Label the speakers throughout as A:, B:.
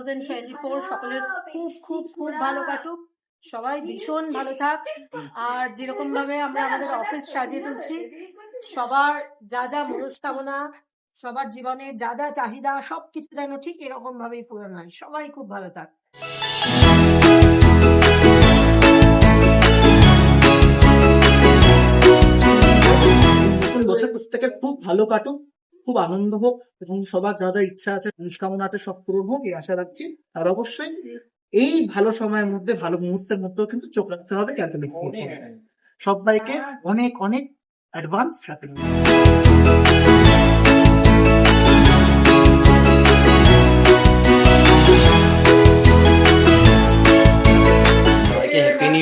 A: সকলের খুব খুব খুব ভালো কাটুক। সবাই ভীষণ ভালো থাক। আর যেরকম ভাবে আমরা আমাদের অফিস সাজিয়ে তুলছি, সবার যা যা মনস্কামনা, সবার জীবনে যা যা চাহিদা, সবকিছু যেন ঠিক এরকম ভাবেই পূরণ হয়। সবাই খুব ভালো থাক।
B: বছর প্রত্যেকের খুব ভালো কাটুক। খুব আনন্দ হোক এবং সবার যা যা ইচ্ছা আছে দুষ্কামনা আছে সব পূরণ হোক এই আশা রাখছি। আর অবশ্যই এই ভালো সময়ের মধ্যে ভালো মুহূর্তের মধ্যেও কিন্তু চোখ রাখতে হবে ক্যালকুলেট সবাইকে অনেক অনেক অ্যাডভান্স হ্যাপি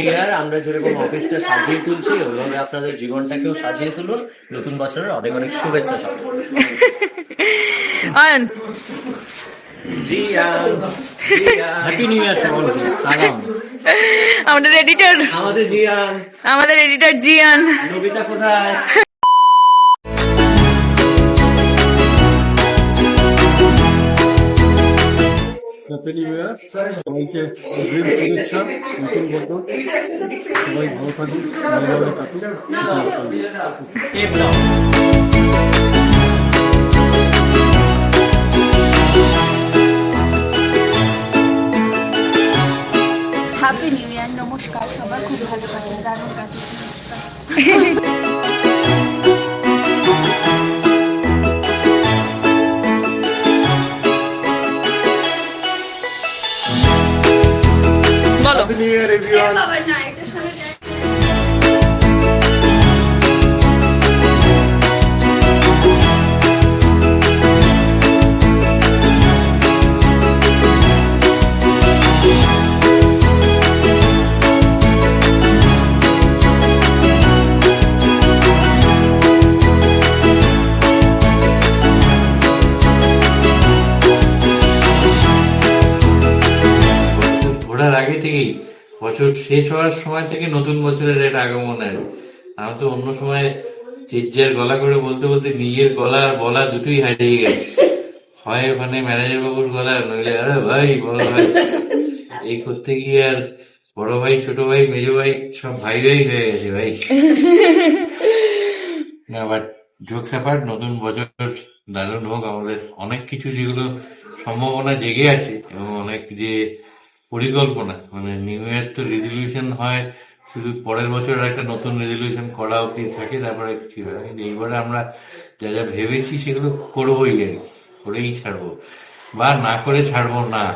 C: ইয়ার আমরা যেরকম অফিসটা সাজিয়ে তুলছি ওইভাবে আপনাদের জীবনটাকেও সাজিয়ে তুলুন। নতুন বছরের অনেক অনেক শুভেচ্ছা সবাই
D: অয়ন। আমাদের এডিটর
C: আমাদের জিয়ান।
D: আমাদের এডিটর জিয়ান।
C: নবিতা কোথায়?
E: হ্যাপি নিউ ইয়ার সবাইকে অগ্রিম শুভেচ্ছা নতুন বছর সবাই ভালো থাকুন ভালোভাবে কাটুক
C: টেপ দাও
F: হ্যাপি নিউ ইয়ার নমস্কার সবার খুব ভালো কাটে দারুণ কাটে নমস্কার
D: বলো
G: ঘোরার আগে থেকেই বছর শেষ হওয়ার সময় থেকে নতুন বছরের একটা আগমন আর আমি তো অন্য সময় চেজ্জার গলা করে বলতে বলতে নিজের গলা আর বলা দুটোই হারিয়ে গেছে। হয় ওখানে ম্যানেজার বাবুর গলা, নইলে আরে ভাই, বড় ভাই। এই করতে গিয়ে আর বড় ভাই, ছোট ভাই, মেজো ভাই সব ভাই ভাই হয়ে গেছে ভাই। না বাট জোক নতুন বছর দারুণ হোক। আমাদের অনেক কিছু যেগুলো সম্ভাবনা জেগে আছে এবং অনেক যে পরিকল্পনা। মানে নিউ ইয়ার তো রেজলিউশন হয়, শুধু পরের বছর একটা নতুন রেজলিউশন করা অব্দি থাকে, তারপরে কিছু হয়? কিন্তু এইবারে আমরা যা যা ভেবেছি সেগুলো করবোই আর। করেই ছাড়বো। বা না করে ছাড়বো না।